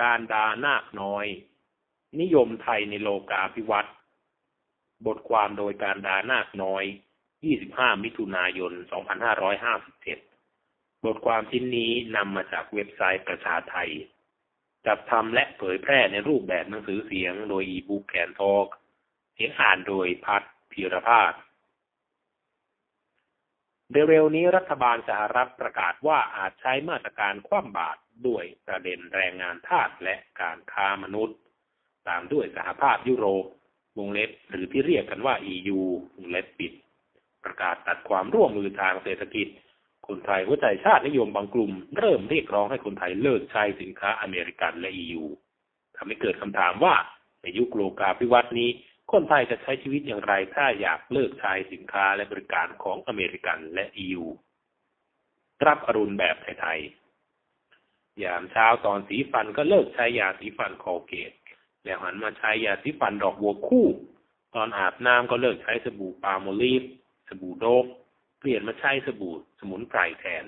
การดานาคน้อย นิยมไทยในโลกาภิวัตน์บทความโดยการดานาคน้อย 25 มิถุนายน 2557 บทความชิ้นนี้นำมาจากเว็บไซต์ประชาไทย จัดทำและเผยแพร่ในรูปแบบหนังสือเสียงโดยอีบุ๊กแคนทอกเสียงอ่านโดยพัฒพีรพาสเร็วๆนี้รัฐบาลสหรัฐประกาศว่าอาจใช้มาตรการคว่ำบาตร ด้วยประเด็นแรงงานทาสและการค้ามนุษย์ ตามด้วยสหภาพยุโรปวงเล็บหรือที่เรียกกันว่า EU วงเล็บปิด ประกาศตัดความร่วมมือทางเศรษฐกิจ คนไทยหัวใจชาตินิยมบางกลุ่ม เริ่มเรียกร้องให้คนไทยเลิกใช้สินค้าอเมริกันและ EU ทำให้เกิดคำถามว่าในยุคโลกาภิวัตน์นี้ คนไทยจะใช้ชีวิตอย่างไรถ้าอยากเลิกใช้สินค้าและบริการของอเมริกันและ EU รับอรุณแบบไทยๆ ยามเช้าตอนสีฟันก็เลิกใช้ยาสีฟันคอเกตแล้วหันมาใช้ยาสีฟันดอกบัวคู่ ตอนอาบน้ำก็เลิกใช้สบู่ปาโมลีฟสบู่โดบเปลี่ยนมาใช้สบู่สมุนไพรแทน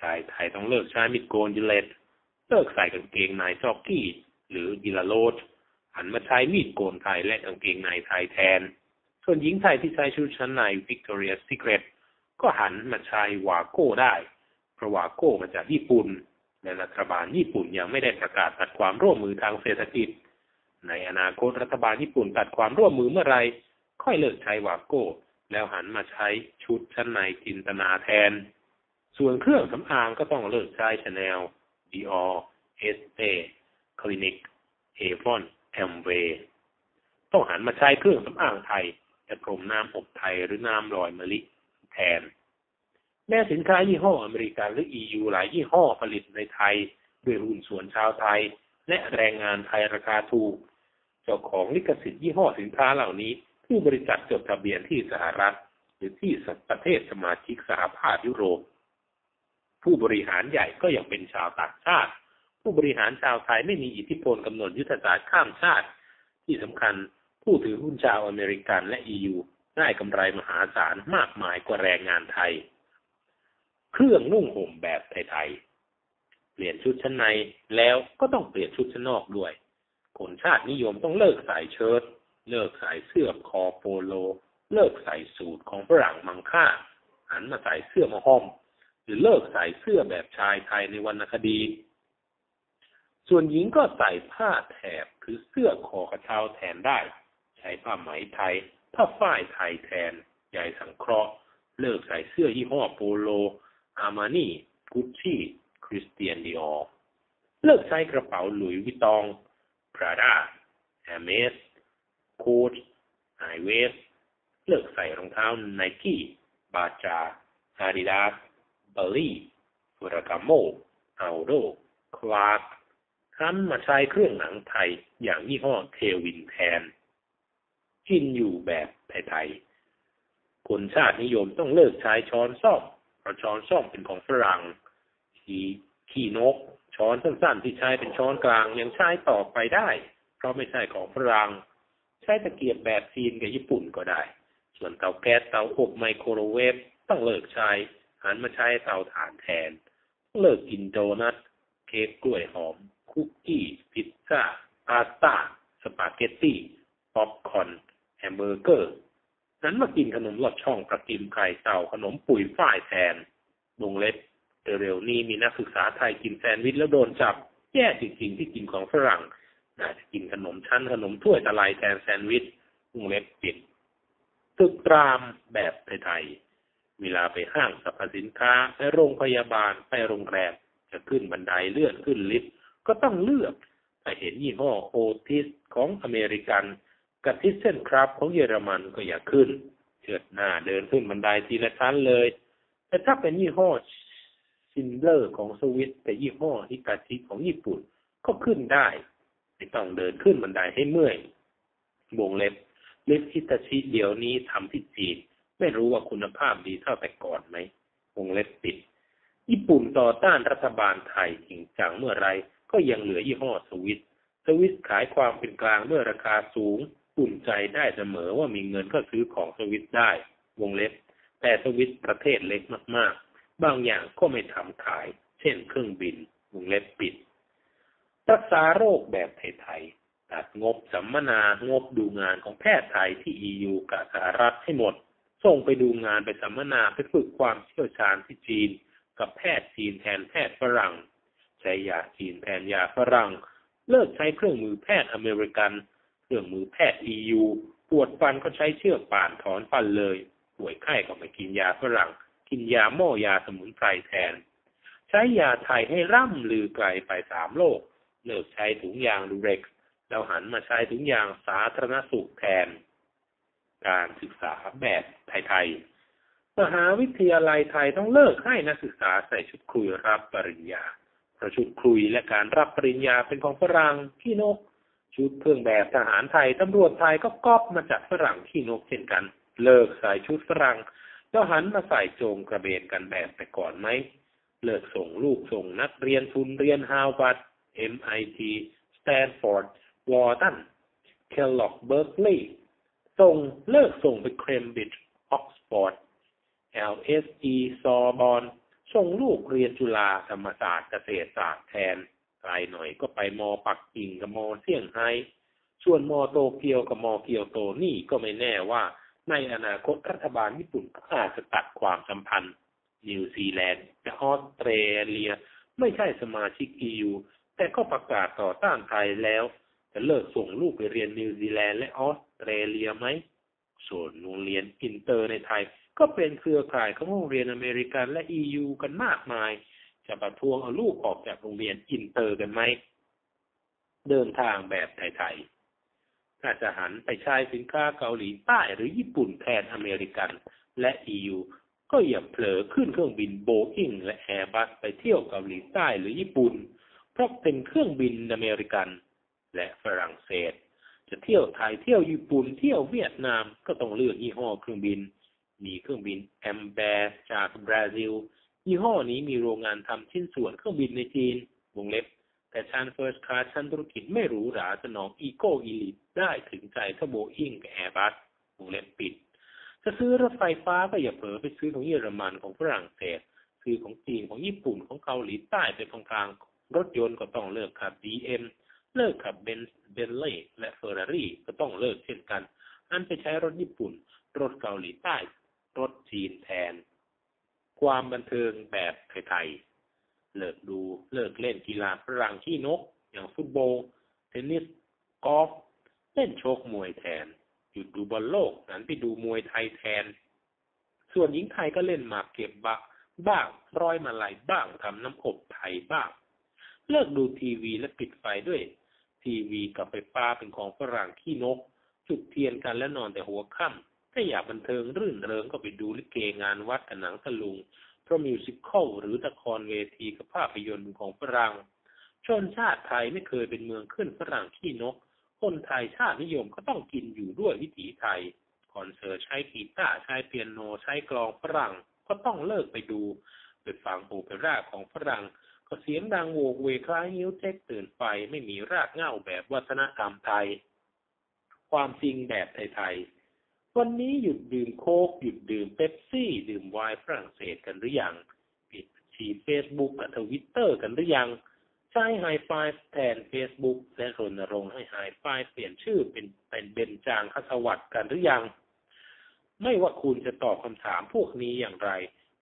ชายไทยต้องเลิกใช้มิดโกนยูเลตเลิกใส่กางเกงในจ็อกกี้ หรือดิลาโรดหันมาใช้มีดโกนไทยและกางเกงในไทยแทน ส่วนหญิงไทยที่ใช้ชุดชั้นใน Victoria's Secret ก็หันมาใช้วาโก้ได้ เพราะวาโก้มาจากญี่ปุ่น และรัฐบาลญี่ปุ่นยังไม่ได้ประกาศตัดความร่วมมือทางเศรษฐกิจ ในอนาคตรัฐบาลญี่ปุ่นตัดความร่วมมือเมื่อไรค่อยเลิกใช้วาโก้ แล้วหันมาใช้ชุดชั้นในจินตนาแทน ส่วนเครื่องสำอางก็ต้องเลิกใช้ชาแนลดีออเอสเอคลินิกเอฟอนแอมเวต้องหันมาใช้เครื่องสำอางไทยจะพรมน้ำอบไทยหรือน้ำลอยมะลิแทน แม้สินค้ายี่ห้ออเมริกันหรือ EU หลายยี่ห้อผลิตในไทยด้วยหุ้นส่วนชาวไทย และแรงงานไทยราคาถูก เจ้าของลิขสิทธิ์ยี่ห้อสินค้าเหล่านี้ ผู้บริษัทจดทะเบียนที่สหรัฐ หรือที่ประเทศสมาชิกสหภาพยุโรป ผู้บริหารใหญ่ก็ยังเป็นชาวต่างชาติ ผู้บริหารชาวไทยไม่มีอิทธิพลกำหนดยุทธศาสตร์ข้ามชาติ ที่สำคัญผู้ถือหุ้นชาวอเมริกันและ EU ได้กำไรมหาศาลมากมายกว่าแรงงานไทย เครื่องนุ่งห่มแบบไทยๆ เปลี่ยนชุดชั้นในแล้วก็ต้องเปลี่ยนชุดชั้นนอกด้วย คนชาตินิยมต้องเลิกใส่เชิ้ต เลิกใส่เสื้อคอโปโล เลิกใส่สูทของฝรั่งมังค่าหันมาใส่เสื้อมาห้อม หรือเลิกใส่เสื้อแบบชายไทยในวรรณคดี ส่วนหญิงก็ใส่ผ้าแถบหรือเสื้อคอกระเช้าแทนได้ ใช้ผ้าไหมไทย ผ้าฝ้ายไทยแทน ใหญ่สังเคราะห์ เลิกใส่เสื้อยี่ห้อโปโล อาร์มานี่กุชชี่คริสเตียนดิออเลิกใช้กระเป๋าหลุยวิตองพราดาแอมเมสโคดไฮเวสเลิกใส่รองเท้าไนกี้บาจาอาดิดาสบอลลี่ฟูรากาโมอัลโดคลาร์กหันมาใช้เครื่องหนังไทยอย่างยี่ห้อเทวินแทน กินอยู่แบบไทยๆคนชาตินิยมต้องเลิกใช้ช้อนซ่อม ช้อนซ่อมเป็นของฝรั่งขีขี้นก ช้อนสั้นๆ ที่ใช้เป็นช้อนกลางยังใช้ต่อไปได้ เพราะไม่ใช่ของฝรั่งใช้ตะเกียบแบบจีนกับญี่ปุ่นก็ได้ ส่วนเตาแก๊สเตาอบไมโครเวฟต้องเลิกใช้หันมาใช้เตาถ่านแทน เลิกกินโดนัทเค้กกล้วยหอม คุกกี้ พิซซ่า พาสต้า สปาเกตตี้ ป๊อปคอน แฮมเบอร์เกอร์ นั้นมากินขนมหลอดช่องกระติมไข่เต่าขนมปุ๋ยฝ้ายแทนวงเล็บเร็วๆนี้มีนักศึกษาไทยกินแซนด์วิชแล้วโดนจับ แย่จริงๆที่กินของฝรั่งน่าจะกินขนมชั้นขนมถ้วยตะไลแทนแซนด์วิชวงเล็บปิดตึกตรามแบบไทยๆเวลาไปห้างสรรพสินค้าไปโรงพยาบาลไปโรงแรมจะขึ้นบันไดเลื่อนขึ้นลิฟต์ก็ต้องเลือกถ้าเห็นยี่ห้อโอทิสของอเมริกัน กับทิสเซนครับของเยอรมันก็อย่าขึ้น เชิดหน้าเดินขึ้นบันไดทีละชั้นเลย แต่ถ้าเป็นยี่ห้อซินเดอร์ของสวิตแต่ยี่ห้อฮิกาชิของญี่ปุ่นก็ขึ้นได้ ไม่ต้องเดินขึ้นบันไดให้เมื่อยวงเล็บลิฟฮิตาชิเดี๋ยวนี้ทำที่จีนไม่รู้ว่าคุณภาพดีเท่าแต่ก่อนไหมวงเล็บปิด ญี่ปุ่นต่อต้านรัฐบาลไทยจริงจังเมื่อไรก็ยังเหลือยี่ห้อสวิตสวิตขายความเป็นกลางเมื่อราคาสูง อุ่นใจได้เสมอว่ามีเงินก็ซื้อของสวิตได้ วงเล็บ แต่สวิตประเทศเล็กมากๆ บางอย่างก็ไม่ทำขาย เช่นเครื่องบิน วงเล็บปิด รักษาาโรคแบบไทยๆ ตัดงบสัมมนางบดูงานของแพทย์ไทยที่ EU กับสหรัฐให้หมด ส่งไปดูงานไปสัมมนาไปฝึกความเชี่ยวชาญที่จีน กับแพทย์จีนแทนแพทย์ฝรั่งใช้ยาจีนแทนยาฝรั่ง เลิกใช้เครื่องมือแพทย์อเมริกัน เครื่องมือแพทย์ EU ปวดฟันก็ใช้เชือกป่านถอนฟันเลย ป่วยไข้ก็ไม่กินยาฝรั่ง กินยาหม้อยาสมุนไพรแทน ใช้ยาไทยให้ร่ำลือไกลไปสามโลก เลิกใช้ถุงยางดูเร็กซ์แล้วหันมาใช้ถุงยางสาธารณสุขแทน การศึกษาแบบไทยๆ มหาวิทยาลัยไทยต้องเลิกให้นักศึกษาใส่ชุดคุยรับปริญญาเพราะชุดคุยและการรับปริญญาเป็นของฝรั่งขี้นก ชุดเครื่องแบบทหารไทยตำรวจไทยก็ก๊อปมาจากฝรั่งขี้นกเช่นกัน เลิกใส่ชุดฝรั่งแล้วหันมาใส่โจงกระเบนกันแบบไปก่อนไหม เลิกส่งลูกส่งนักเรียนทุนเรียนฮาวาร์ด MIT Stanford Wharton Kellogg Berkeley ส่งเลิกส่งไปเคมบริดจ์ออกซฟอร์ด LSE ซอบอนส่งลูกเรียนจุฬาธรรมศาสตร์เกษตรศาสตร์แทน ลหน่อยก็ไปมอปักกิ่งกับมอเซี่ยงไฮ้ส่วนมอโตเกียวกับมอเกียวโตนี่ก็ไม่แน่ว่า ในอนาคตรัฐบาลญี่ปุ่นอาจจะตัดความสัมพันธ์ นิวซีแลนด์และออสเตรเลีย ไม่ใช่สมาชิก EU แต่ก็ประกาศต่อต้านไทยแล้ว จะเลิกส่งลูกไปเรียนนิวซีแลนด์และออสเตรเลียไหมส่วนโรงเรียนอินเตอร์ในไทย ก็เป็นเครือข่ายของโรงเรียนอเมริกันและ EU กันมากมาย จะประท้วงเอาลูกออกจากโรงเรียนอินเตอร์กันไหม เดินทางแบบไทยๆถ้าจะหันไปใช้สินค้าเกาหลีใต้หรือญี่ปุ่นแทนอเมริกันและ EU ก็อย่าเผลอขึ้นเครื่องบินโบอิงและแอร์บัสไปเที่ยวเกาหลีใต้หรือญี่ปุ่น เพราะเป็นเครื่องบินอเมริกันและฝรั่งเศส จะเที่ยวไทยเที่ยวญี่ปุ่นเที่ยวเวียดนามก็ต้องเลือกยี่ห้อเครื่องบิน มีเครื่องบินแอมแบสจากบราซิล ยี่ห้อนี้มีโรงงานทำชิ้นส่วนเครื่องบินในจีน วงเล็บ แต่ชั้นเฟิร์สคลาสชั้นธุรกิจไม่หรูหราสนองอีโก้อีลิทได้ถึงใจเท่าโบอิงกับแอร์บัสวงเล็บปิด จะซื้อรถไฟฟ้าก็อย่าเผลอไปซื้อของเยอรมันของฝรั่งเศส ซื้อของจีนของญี่ปุ่นของเกาหลีใต้เป็นกลางๆรถยนต์ก็ต้องเลิกขับ BM เลิกขับเบนเบนเล่และเฟอร์รารี่ก็ต้องเลิกเช่นกันอันไปใช้รถญี่ปุ่น รถเกาหลีใต้ รถจีนแทน ความบันเทิงแบบไทยๆ เลิกดูเลิกเล่นกีฬาฝรั่งขี้นก อย่างฟุตบอล เทนนิส กอล์ฟ เล่นโชกมวยแทน หยุดดูบอลโลกนั้นไปดูมวยไทยแทน ส่วนหญิงไทยก็เล่นหมากเก็บบะบ้างร้อยมาลัยบ้างทำน้ำอบไทยบ้าง เลิกดูทีวีและปิดไฟด้วย ทีวีกับไฟฟ้าเป็นของฝรั่งขี้นก จุดเทียนกันและนอนแต่หัวค่ำ ถ้าอยากบันเทิงรื่นเริงก็ไปดูลิเกงานวัดกับหนังตะลุง เพราะมิวสิควลหรือละครเวทีกับภาพยนตร์ของฝรั่งชนชาติไทยไม่เคยเป็นเมืองขึ้นฝรั่งขี้นก คนไทยชาตินิยมก็ต้องกินอยู่ด้วยวิถีไทยคอนเสิร์ตใช้กีตาร์ใช้เปียโนใช้กลองฝรั่งก็ต้องเลิกไปดูไปฟังโอเปร่าของฝรั่งก็เสียงดังโวกเวคล้ายนิ้วเจ๊กตื่นไฟไม่มีรากเหง้าแบบวัฒนธรรมไทย ความจริงแบบไทยๆ วันนี้หยุดดื่มโค้กหยุดดื่มเป๊ปซี่ ดื่มไวน์ฝรั่งเศสกันหรือยังปิดชีเฟซบุ๊กกับทวิตเตอร์กันหรือยัง ใช้ไฮไฟแทน Facebook และรณรงค์ให้ไฮไฟเปลี่ยนชื่อเป็นเป็นเบนจางคสวัสดิกันหรือยัง ไม่ว่าคุณจะตอบคำถามพวกนี้อย่างไร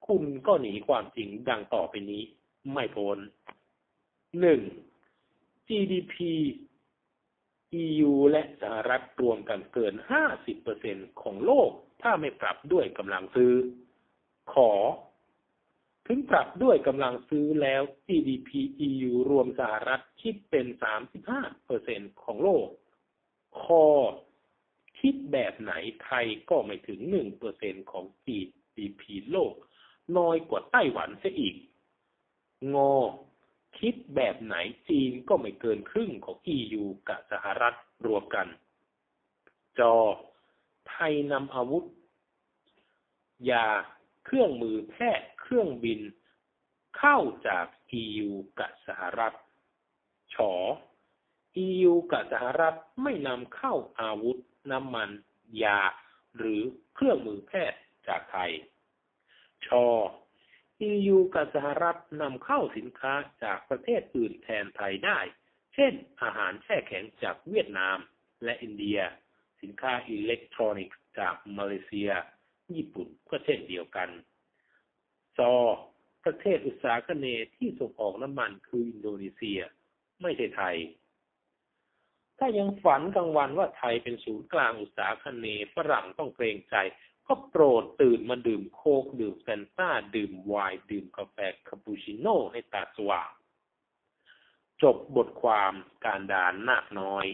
คุณก็หนีความจริงดังต่อไปนี้ ไม่พ้นหนึ่ง GDP EU และสหรัฐรวมกันเกิน 50%ของโลก ถ้าไม่ปรับด้วยกำลังซื้อ ขอ ถึงปรับด้วยกำลังซื้อแล้ว GDP EU รวมสหรัฐคิดเป็น 35%ของโลก คอ คิดแบบไหนไทยก็ไม่ถึง 1%ของ GDP โลก น้อยกว่าไต้หวันเสียอีก งอ คิดแบบไหนจีนก็ไม่เกินครึ่งของ EU กับสหรัฐรวมกัน จอ ไทยนำอาวุธ ยาเครื่องมือแพทย์เครื่องบิน เข้าจาก EU กับสหรัฐฉอ EU กับสหรัฐไม่นำเข้าอาวุธน้ำมัน ยา หรือเครื่องมือแพทย์จากไทย ชอ EU กับสหรัฐนำเข้าสินค้าจากประเทศอื่นแทนไทยได้ เช่น อาหารแช่แข็งจากเวียดนามและอินเดีย สินค้าอิเล็กทรอนิกส์จากมาเลเซีย ญี่ปุ่นก็เช่นเดียวกัน ซอ ประเทศอุตสาหกรรมที่ส่งออกน้ำมันคืออินโดนีเซีย ไม่ใช่ไทย ถ้ายังฝันกลางวันว่าไทยเป็นศูนย์กลางอุตสาหกรรมฝรั่งต้องเกรงใจ ก็โปรดตื่นมาดื่มโคกดื่มแฟนต้า ดื่มไวน์ดื่มกาแฟคาปูชิโน่ให้ตาสว่าง จบบทความการดานนาคน้อย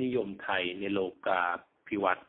นิยมไทยในโลกาภิวัตน์